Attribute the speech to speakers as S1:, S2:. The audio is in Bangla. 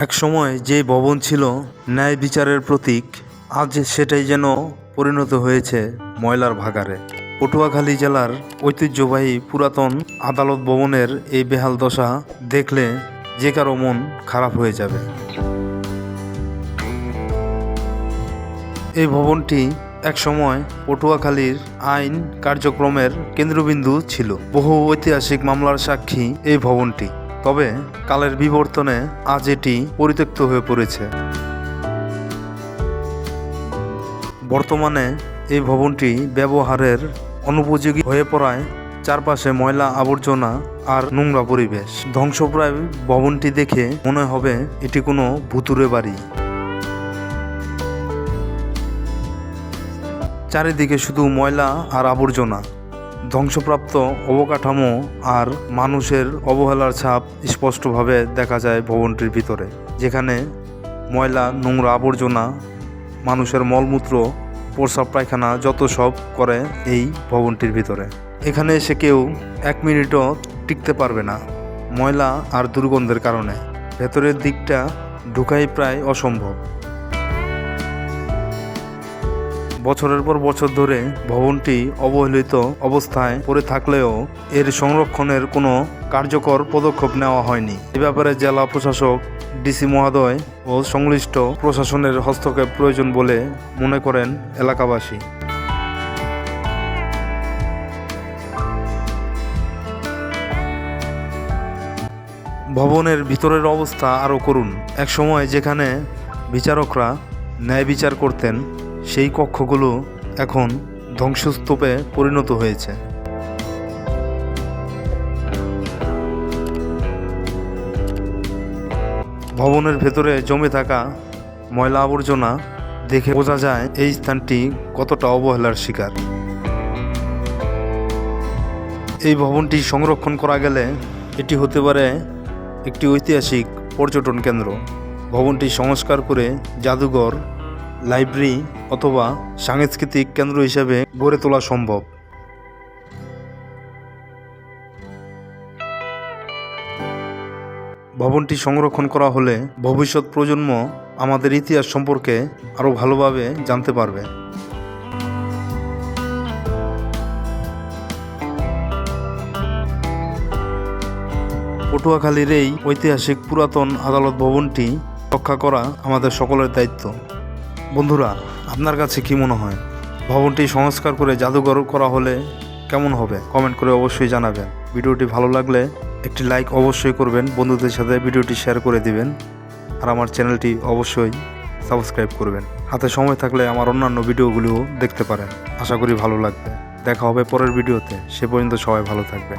S1: এক সময় যে ভবন ছিল ন্যায় বিচারের প্রতীক, আজ সেটাই যেন পরিণত হয়েছে ময়লার ভাগারে পটুয়াখালী জেলার ঐতিহ্যবাহী পুরাতন আদালত ভবনের এই বেহাল দশা দেখলে যে কারও মন খারাপ হয়ে যাবে। এই ভবনটি একসময় পটুয়াখালীর আইন কার্যক্রমের কেন্দ্রবিন্দু ছিল। বহু ঐতিহাসিক মামলার সাক্ষী এই ভবনটি। তবে কালের বিবর্তনে আজ এটি পরিত্যক্ত হয়ে পড়েছে। বর্তমানে এই ভবনটি ব্যবহারের অনুপযোগী হয়ে পড়ায় চারপাশে ময়লা আবর্জনা আর নোংরা পরিবেশ। ধ্বংসপ্রায় ভবনটি দেখে মনে হবে এটি কোনো ভুতুরে বাড়ি। চারিদিকে শুধু ময়লা আর আবর্জনা। ধ্বংসপ্রাপ্ত অবকাঠামো আর মানুষের অবহেলার ছাপ স্পষ্টভাবে দেখা যায় ভবনটির ভিতরে, যেখানে ময়লা, নোংরা আবর্জনা, মানুষের মলমূত্র প্রস্রাব পায়খানা যত সব করে এই ভবনটির ভিতরে। এখানে এসে কেউ এক মিনিটও টিকতে পারবে না ময়লা আর দুর্গন্ধের কারণে। ভেতরের দিকটা ঢুকাই প্রায় অসম্ভব। বছরের পর বছর ধরে ভবনটি অবহেলিত অবস্থায় পড়ে থাকলেও এর সংরক্ষণের কোনো কার্যকর পদক্ষেপ নেওয়া হয়নি। এ ব্যাপারে জেলা প্রশাসক, ডিসি মহোদয় ও সংশ্লিষ্ট প্রশাসনের হস্তক্ষেপ প্রয়োজন বলে মনে করেন এলাকাবাসী। ভবনের ভিতরের অবস্থা আরও করুন। একসময় যেখানে বিচারকরা ন্যায় বিচার করতেন সেই কক্ষগুলো এখন ধ্বংসস্তূপে পরিণত হয়েছে। ভবনের ভেতরে জমে থাকা ময়লা আবর্জনা দেখে বোঝা যায় এই স্থানটি কতটা অবহেলার শিকার। এই ভবনটি সংরক্ষণ করা গেলে এটি হতে পারে একটি ঐতিহাসিক পর্যটন কেন্দ্র। ভবনটি সংস্কার করে জাদুঘর লাইব্রেরি অথবা সাংস্কৃতিক কেন্দ্র হিসেবে গড়ে তোলা সম্ভব। ভবনটি সংরক্ষণ করা হলে ভবিষ্যৎ প্রজন্ম আমাদের ইতিহাস সম্পর্কে আরও ভালোভাবে জানতে পারবে। পটুয়াখালীর এই ঐতিহাসিক পুরাতন আদালত ভবনটি রক্ষা করা আমাদের সকলের দায়িত্ব। বন্ধুরা, আপনার কাছে কি মনে হয়? ভবনটি সংস্কার করে জাদুঘর করা হলে কেমন হবে? কমেন্ট করে অবশ্যই জানাবেন। ভিডিওটি ভালো লাগলে একটি লাইক অবশ্যই করবেন, বন্ধুদের সাথে ভিডিওটি শেয়ার করে দিবেন, আর আমার চ্যানেলটি অবশ্যই সাবস্ক্রাইব করবেন। হাতে সময় থাকলে আমার অন্যান্য ভিডিওগুলিও দেখতে পারেন। আশা করি ভালো লাগবে। দেখা হবে পরের ভিডিওতে। সে পর্যন্ত সবাই ভালো থাকবেন।